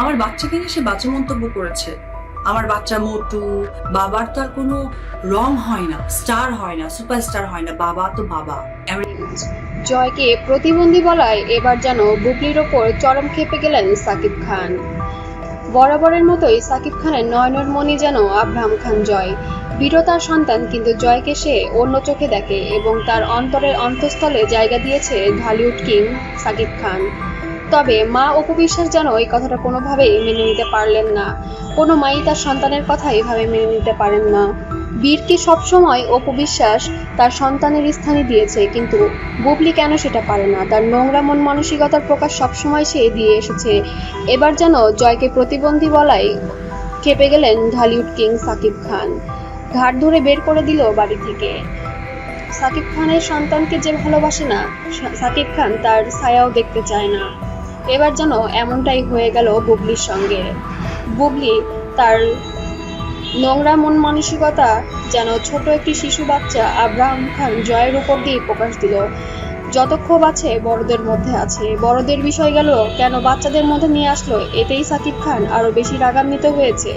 আমার বাচ্চাকে নিয়ে সে বাজে মন্তব্য করেছে। আমার বাচ্চা মোটু বাবার তো আর কোনো রং হয় না, স্টার হয় না, সুপারস্টার হয় না, বাবা তো বাবা। জয়কে প্রতিবন্ধী বলায় এবার যেন বুবলির ওপর চরম খেপে গেলেন সাকিব খান। বরাবরের মতোই সাকিব খানের নয়নের মণি যেন আব্রাহাম খান জয়। বীরতার সন্তান, কিন্তু জয়কে সে অন্য চোখে দেখে এবং তার অন্তরের অন্তঃস্থলে জায়গা দিয়েছে ঢালিউড কিং সাকিব খান। তবে মা অপবিশ্বাস যেন এই কথাটা কোনোভাবেই মেনে নিতে পারলেন না। কোনো মাই তার সন্তানের কথা এভাবে মেনে নিতে পারেন না। বীরকে সবসময় অপবিশ্বাস তার সন্তানের স্থানে দিয়েছে, কিন্তু বুবলি কেন সেটা পারে না? তার নোংরা মন মানসিকতার প্রকাশ সবসময় সে দিয়ে এসেছে। এবার যেন জয়কে প্রতিবন্ধী বলাই খেপে গেলেন ঢালিউড কিং সাকিব খান। ঘাট ধরে বের করে দিল বাড়ি থেকে। সাকিব খানের সন্তানকে যে ভালোবাসে না সাকিব খান তার ছায়াও দেখতে চায় না। এবার যেন এমনটাই হয়ে গেল বুবলির সঙ্গে। বুবলি তার নোংরা মন মানসিকতা যেন ছোট একটি শিশু বাচ্চা আব্রাহাম খান জয়ের উপর দিয়ে প্রকাশ দিল। যত ক্ষোভ আছে বড়দের মধ্যে আছে। বড়দের বিষয় গেল, কেন বাচ্চাদের মধ্যে নিয়ে আসলো? এতেই সাকিব খান আরও বেশি রাগান্বিত হয়েছে।